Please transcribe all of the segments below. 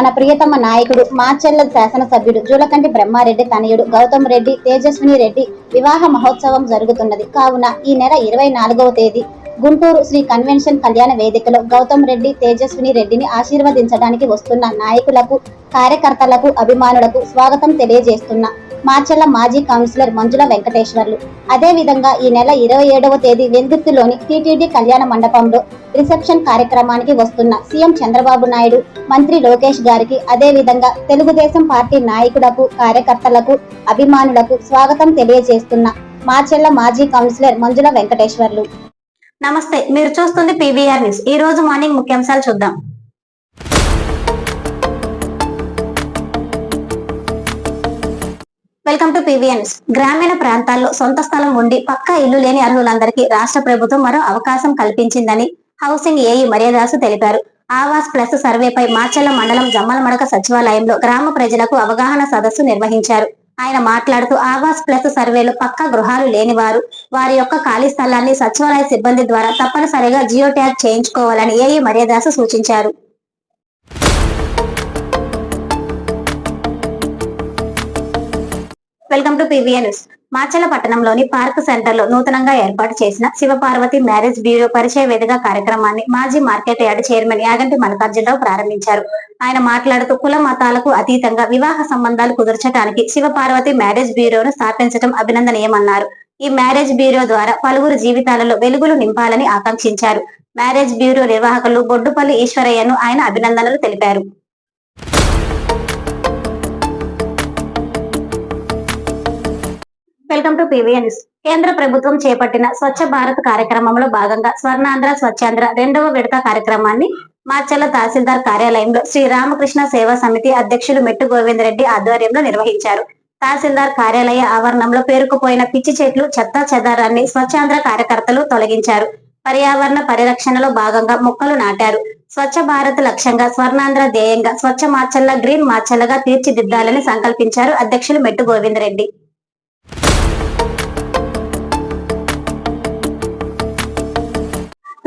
మన ప్రియతమ నాయకుడు మాచెల్ల శాసనసభ్యుడు జూలకంటి బ్రహ్మారెడ్డి తనయుడు గౌతమ్ రెడ్డి తేజస్విని రెడ్డి వివాహ మహోత్సవం జరుగుతున్నది. కావున ఈ నెల ఇరవై నాలుగవ తేదీ గుంటూరు శ్రీ కన్వెన్షన్ కళ్యాణ వేదికలో గౌతమ్ రెడ్డి తేజస్విని రెడ్డిని ఆశీర్వదించడానికి వస్తున్న నాయకులకు కార్యకర్తలకు అభిమానులకు స్వాగతం తెలియజేస్తున్న. మాచర్ల మాజీ కౌన్సిలర్ మంజుల వెంకటేశ్వర్లు. అదే విధంగా ఈ నెల ఇరవై ఏడవ తేదీ వెందుర్తిలోని టీటీడీ కళ్యాణ మండపంలో రిసెప్షన్ కార్యక్రమానికి వస్తున్న సీఎం చంద్రబాబు నాయుడు మంత్రి లోకేష్ గారికి అదే విధంగా తెలుగుదేశం పార్టీ నాయకులకు కార్యకర్తలకు అభిమానులకు స్వాగతం తెలియజేస్తున్న మాచెల్ల మాజీ కౌన్సిలర్ మంజుల వెంకటేశ్వర్లు. నమస్తే మీరు చూస్తుంది పీవీఆర్ న్యూస్. ఈ రోజు మార్నింగ్ ముఖ్యాంశాలు చూద్దాం. వెల్కమ్ టు పీవీఆర్ గ్రామీణ ప్రాంతాల్లో సొంత స్థలం ఉండి పక్కా ఇల్లు లేని అర్హులందరికీ రాష్ట్ర ప్రభుత్వం మరో అవకాశం కల్పించిందని హౌసింగ్ ఏఈ మర్యాదాసు తెలిపారు. ఆవాస్ ప్లస్ సర్వేపై మాచల్ల మండలం జమ్మలమడక సచివాలయంలో గ్రామ ప్రజలకు అవగాహన సదస్సు నిర్వహించారు. ఆయన మాట్లాడుతూ ఆవాస్ ప్లస్ సర్వేలో పక్కా గృహాలు లేని వారు వారి యొక్క ఖాళీ స్థలాన్ని సచివాలయ సిబ్బంది ద్వారా తప్పనిసరిగా జియో ట్యాగ్ చేయించుకోవాలని ఏఈ మర్యాదాసు సూచించారు. Welcome to PVN news. Macherla పట్టణంలోని పార్క్ సెంటర్లో నూతనంగా ఏర్పాటు చేసిన శివపార్వతి మ్యారేజ్ బ్యూరో పరిచయ వేదిక కార్యక్రమాన్ని మాజీ market yard chairman Yaganti Mallikarjunarao ప్రారంభించారు. ఆయన మాట్లాడుతూ కుల మతాలకు అతీతంగా వివాహ సంబంధాలు కుదర్చడానికి శివపార్వతి మ్యారేజ్ బ్యూరోను స్థాపించడం అభినందనీయమన్నారు. ఈ మ్యారేజ్ బ్యూరో ద్వారా పలువురు జీవితాలలో వెలుగులు నింపాలని ఆకాంక్షించారు. మ్యారేజ్ బ్యూరో నిర్వాహకులు బొడ్డుపల్లి ఈశ్వరయ్యను ఆయన అభినందనలు తెలిపారు. వెల్కమ్ టు పీవీఎన్స్ కేంద్ర ప్రభుత్వం చేపట్టిన స్వచ్ఛ భారత్ కార్యక్రమంలో భాగంగా స్వర్ణాంధ్ర స్వచ్ఛాంధ్ర రెండవ విడత కార్యక్రమాన్ని మార్చల తహసీల్దార్ కార్యాలయంలో శ్రీ రామకృష్ణ సేవా సమితి అధ్యక్షులు మెట్టు గోవింద్ రెడ్డి ఆధ్వర్యంలో నిర్వహించారు. తహసీల్దార్ కార్యాలయ ఆవరణంలో పేరుకుపోయిన పిచ్చి చెట్లు చెత్త చెదారాన్ని స్వచ్ఛాంధ్ర కార్యకర్తలు తొలగించారు. పర్యావరణ పరిరక్షణలో భాగంగా మొక్కలు నాటారు. స్వచ్ఛ భారత్ లక్ష్యంగా స్వర్ణాంధ్ర ధ్యేయంగా స్వచ్ఛ మార్చల్లా గ్రీన్ మార్చల్లగా తీర్చిదిద్దాలని సంకల్పించారు అధ్యక్షులు Mettu Govind Reddy.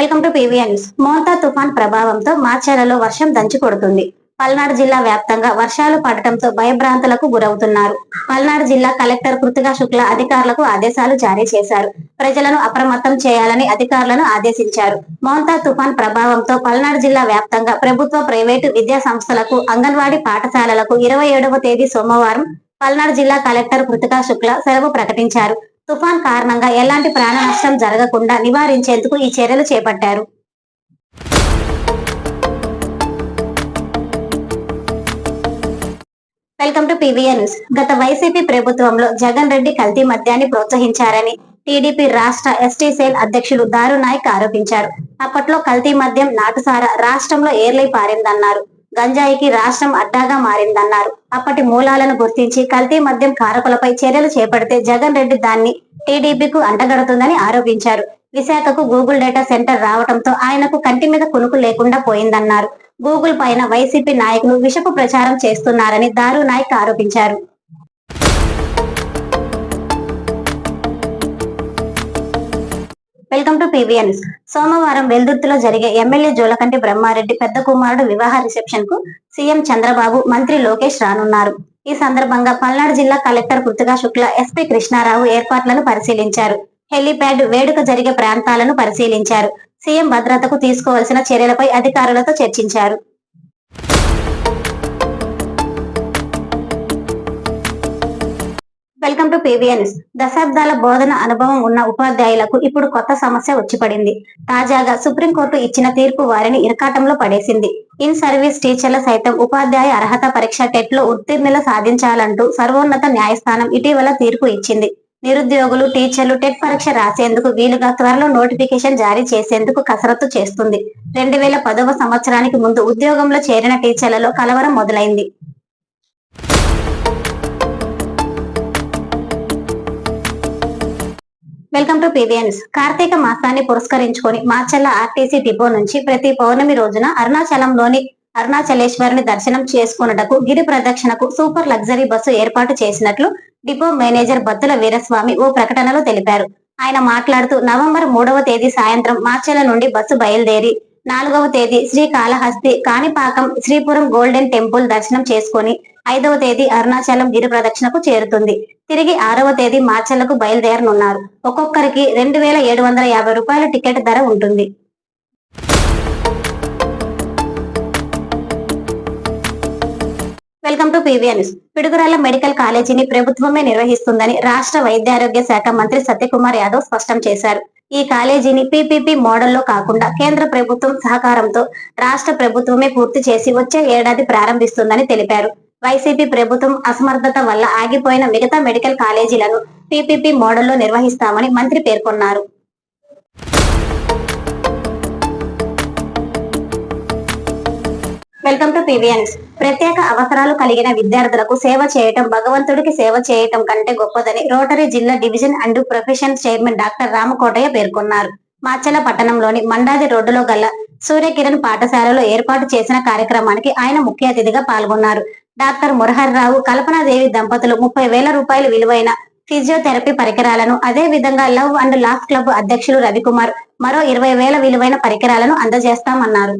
Welcome to PVR news. Montha తుఫాన్ ప్రభావంతో మార్చేలలో వర్షం దంచి కొడుతుంది. పల్నాడు జిల్లా వ్యాప్తంగా వర్షాలు పడటంతో భయభ్రాంతులకు గురవుతున్నారు. పల్నాడు జిల్లా కలెక్టర్ కృతికా శుక్ల అధికారులకు ఆదేశాలు జారీ చేశారు. ప్రజలను అప్రమత్తం చేయాలని అధికారులను ఆదేశించారు. మోంతా తుఫాన్ ప్రభావంతో పల్నాడు జిల్లా వ్యాప్తంగా ప్రభుత్వ ప్రైవేటు విద్యా సంస్థలకు అంగన్వాడీ పాఠశాలలకు ఇరవై ఏడవ తేదీ సోమవారం పల్నాడు జిల్లా కలెక్టర్ కృతికా శుక్ల సెలవు ప్రకటించారు. తుఫాన్ కారణంగా ఎలాంటి ప్రాణ నష్టం జరగకుండా నివారించేందుకు ఈ చర్యలు చేపట్టారు. Welcome to PVN news. గత వైసీపీ ప్రభుత్వంలో జగన్ రెడ్డి కల్తీ మద్యాన్ని ప్రోత్సహించారని టీడీపీ రాష్ట్ర ఎస్టీ సేల్ అధ్యక్షులు దారు నాయక్ ఆరోపించారు. అప్పట్లో కల్తీ మద్యం నాటుసారా రాష్ట్రంలో ఏర్లై పారిందన్నారు. గంజాయికి రాష్ట్రం అడ్డాగా మారిందన్నారు. అప్పటి మూలాలను గుర్తించి కల్తీ మద్యం కారకులపై చర్యలు చేపడితే జగన్ రెడ్డి దాన్ని టీడీపీకు అండగడుతుందని ఆరోపించారు. విశాఖకు గూగుల్ డేటా సెంటర్ రావడంతో ఆయనకు కంటి మీద కునుకు లేకుండా పోయిందన్నారు. గూగుల్ పైన వైసీపీ నాయకులు విషపు ప్రచారం చేస్తున్నారని దారు నాయక్ ఆరోపించారు. వెల్కమ్ టు పీవీఎన్ సోమవారం వెల్దుర్తిలో జరిగే ఎమ్మెల్యే జోలకంటి బ్రహ్మారెడ్డి పెద్ద కుమారుడు వివాహ రిసెప్షన్కు సీఎం చంద్రబాబు మంత్రి లోకేష్ రానున్నారు. ఈ సందర్భంగా పల్నాడు జిల్లా కలెక్టర్ కృతికా శుక్ల ఎస్పీ కృష్ణారావు ఏర్పాట్లను పరిశీలించారు. హెలీప్యాడ్ వేడుక జరిగే ప్రాంతాలను పరిశీలించారు. సీఎం భద్రతకు తీసుకోవాల్సిన చర్యలపై అధికారులతో చర్చించారు. వెల్కమ్ టు పీవీఎన్ఎస్ దశాబ్దాల బోధన అనుభవం ఉన్న ఉపాధ్యాయులకు ఇప్పుడు కొత్త సమస్య వచ్చి పడింది తాజాగా సుప్రీంకోర్టు ఇచ్చిన తీర్పు వారిని ఇరకాటంలో పడేసింది. ఇన్ సర్వీస్ టీచర్ల సైతం ఉపాధ్యాయ అర్హత పరీక్ష టెట్లో ఉత్తీర్ణులు సాధించాలంటూ సర్వోన్నత న్యాయస్థానం ఇటీవల తీర్పు ఇచ్చింది. నిరుద్యోగులు టీచర్లు టెట్ పరీక్ష రాసేందుకు వీలుగా త్వరలో నోటిఫికేషన్ జారీ చేసేందుకు కసరత్తు చేస్తుంది. రెండు వేల పదవ సంవత్సరానికి ముందు ఉద్యోగంలో చేరిన టీచర్లలో కలవరం మొదలైంది. వెల్కమ్ టు పీవీఎన్స్ కార్తీక మాసాన్ని పురస్కరించుకొని మార్చల్ల ఆర్టీసీ డిపో నుంచి ప్రతి పౌర్ణమి రోజున అరుణాచలంలోని అరుణాచలేశ్వరుని దర్శనం చేసుకున్నటకు గిరి ప్రదక్షిణకు సూపర్ లగ్జరీ బస్సు ఏర్పాటు చేసినట్లు డిపో మేనేజర్ బత్తుల వీరస్వామి ఓ ప్రకటనలో తెలిపారు. ఆయన మాట్లాడుతూ నవంబర్ మూడవ తేదీ సాయంత్రం మార్చెల నుండి బస్సు బయలుదేరి నాలుగవ తేదీ శ్రీ కాళహస్తి కాణిపాకం శ్రీపురం గోల్డెన్ టెంపుల్ దర్శనం చేసుకొని ఐదవ తేదీ అరుణాచలం గిరి ప్రదక్షిణకు చేరుతుంది. తిరిగి ఆరవ తేదీ మార్చలకు బయలుదేరనున్నారు. ఒక్కొక్కరికి రెండు వేల ఏడు వందల యాభై రూపాయల టికెట్ ధర ఉంటుంది. Welcome to PVN's Piduguralla medical కాలేజీని ప్రభుత్వమే నిర్వహిస్తుందని రాష్ట్ర వైద్యారోగ్య శాఖ మంత్రి సత్యకుమార్ యాదవ్ స్పష్టం చేశారు. ఈ కాలేజీని పీపీపీ మోడల్లో కాకుండా కేంద్ర ప్రభుత్వం సహకారంతో రాష్ట్ర ప్రభుత్వమే పూర్తి చేసి వచ్చే ఏడాది ప్రారంభిస్తుందని తెలిపారు. వైసీపీ ప్రభుత్వం అసమర్థత వల్ల ఆగిపోయిన మిగతా మెడికల్ కాలేజీలను పీపీపీ మోడల్లో నిర్వహిస్తామని మంత్రి పేర్కొన్నారు. వెల్కమ్ టు పీవీఎన్స్ ప్రత్యేక అవసరాలు కలిగిన విద్యార్థులకు సేవ చేయటం భగవంతుడికి సేవ చేయటం కంటే గొప్పదని రోటరీ జిల్లా division and profession chairman doctor Ramakotaiah పేర్కొన్నారు. మాచల పట్టణంలోని మండాది రోడ్డులో గల సూర్యకిరణ్ పాఠశాలలో ఏర్పాటు చేసిన కార్యక్రమానికి ఆయన ముఖ్య అతిథిగా పాల్గొన్నారు. డాక్టర్ మురహర్రావు కల్పనాదేవి దంపతులు ముప్పై వేల రూపాయల విలువైన ఫిజియోథెరపీ పరికరాలను అదే విధంగా లవ్ అండ్ లాఫ్ క్లబ్ అధ్యక్షులు రవికుమార్ మరో ఇరవై వేల విలువైన పరికరాలను అందజేస్తామన్నారు.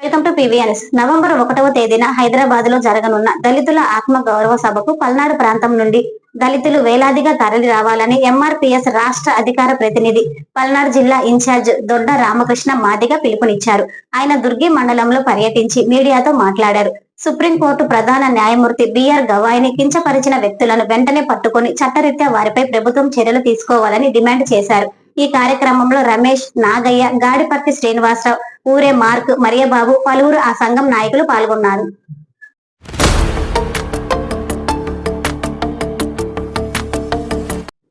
వెల్కమ్ టు పీవీఎన్స్ నవంబర్ ఒకటవ తేదీన హైదరాబాద్లో జరగనున్న దళితుల ఆత్మ గౌరవ సభకు పల్నాడు ప్రాంతం నుండి దళితులు వేలాదిగా తరలి రావాలని ఎంఆర్పిఎస్ రాష్ట్ర అధికార ప్రతినిధి పల్నాడు జిల్లా ఇన్ఛార్జ్ దొడ్డ రామకృష్ణ మాదిగ పిలుపునిచ్చారు. ఆయన దుర్గి మండలంలో పర్యటించి మీడియాతో మాట్లాడారు. సుప్రీంకోర్టు ప్రధాన న్యాయమూర్తి బిఆర్ గవాయిని కించపరిచిన వ్యక్తులను వెంటనే పట్టుకొని చట్టరీత్యా వారిపై ప్రభుత్వం చర్యలు తీసుకోవాలని డిమాండ్ చేశారు. ఈ కార్యక్రమంలో రమేష్ నాగయ్య గాడిపర్తి శ్రీనివాసరావు ఊరే మార్క్ మరియబాబు పలువురు ఆ సంఘం నాయకులు పాల్గొన్నారు.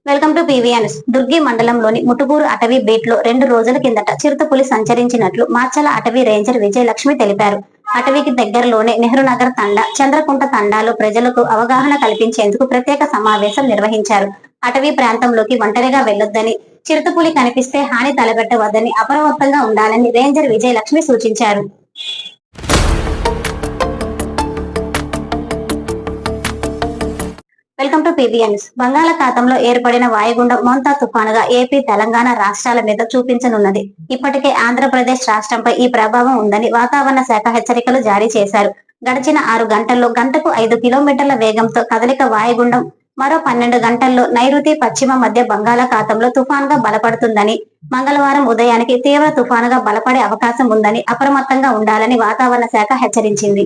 వెల్కమ్ టు పీవీఎన్స్ దుర్గి మండలంలోని ముటుగూరు అటవీ బీట్లో రెండు రోజుల కిందట చిరుతపులి సంచరించినట్లు మార్చల అటవీ రేంజర్ విజయలక్ష్మి తెలిపారు. అటవీకి దగ్గరలోనే నెహ్రూ నగర్ తండా చంద్రకుంట తండాలో ప్రజలకు అవగాహన కల్పించేందుకు ప్రత్యేక సమావేశం నిర్వహించారు. అటవీ ప్రాంతంలోకి ఒంటరిగా వెళ్ళొద్దని చిరుతపులి కనిపిస్తే హాని తలపెట్టవద్దని అప్రమత్తంగా ఉండాలని రేంజర్ విజయలక్ష్మి సూచించారు. వెల్కమ్ టు పీబీఎన్స్ బంగాళాఖాతంలో ఏర్పడిన వాయుగుండం మోంతా తుఫానుగా ఏపీ తెలంగాణ రాష్ట్రాల మీద చూపించనున్నది. ఇప్పటికే ఆంధ్రప్రదేశ్ రాష్ట్రంపై ఈ ప్రభావం ఉందని వాతావరణ శాఖ హెచ్చరికలు జారీ చేశారు. గడిచిన ఆరు గంటల్లో గంటకు ఐదు కిలోమీటర్ల వేగంతో కదలిక వాయుగుండం మరో పన్నెండు గంటల్లో నైరుతి పశ్చిమ మధ్య బంగాళాఖాతంలో తుఫాన్గా బలపడుతుందని మంగళవారం ఉదయానికి తీవ్ర తుఫానుగా బలపడే అవకాశం ఉందని అప్రమత్తంగా ఉండాలని వాతావరణ శాఖ హెచ్చరించింది.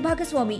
ಭಾಗಸ್ವಾಮಿ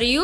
మరియు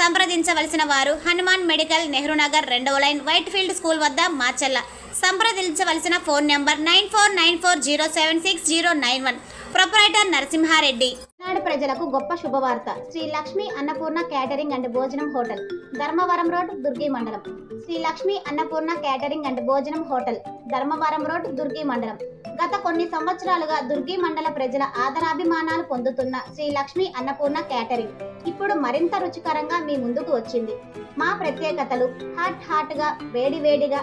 సంప్రదించవలసిన వారు హనుమాన్ మెడికల్ నెహ్రూ నగర్ రెండవ లైన్ వైట్ ఫీల్డ్ స్కూల్ వద్ద మాచెల్ల. సంప్రదించవలసిన phone number nine four nine four zero seven six zero nine one. Proprietor Narasimhareddy. నాడు ప్రజలకు గొప్ప శుభవార్త. శ్రీ లక్ష్మి అన్నపూర్ణ క్యాటరింగ్ అండ్ భోజనం హోటల్ ధర్మవరం రోడ్ దుర్గి మండలం. శ్రీ లక్ష్మి అన్నపూర్ణ క్యాటరింగ్ అండ్ భోజనం హోటల్ ధర్మవరం రోడ్ దుర్గి మండలం. గత కొన్ని సంవత్సరాలుగా దుర్గి మండల ప్రజల ఆదరాభిమానాలు పొందుతున్న శ్రీ లక్ష్మి అన్నపూర్ణ క్యాటరింగ్ ఇప్పుడు మరింత రుచికరంగా మీ ముందుకు వచ్చింది. మా ప్రత్యేకతలు హాట్ హాట్గా వేడి వేడిగా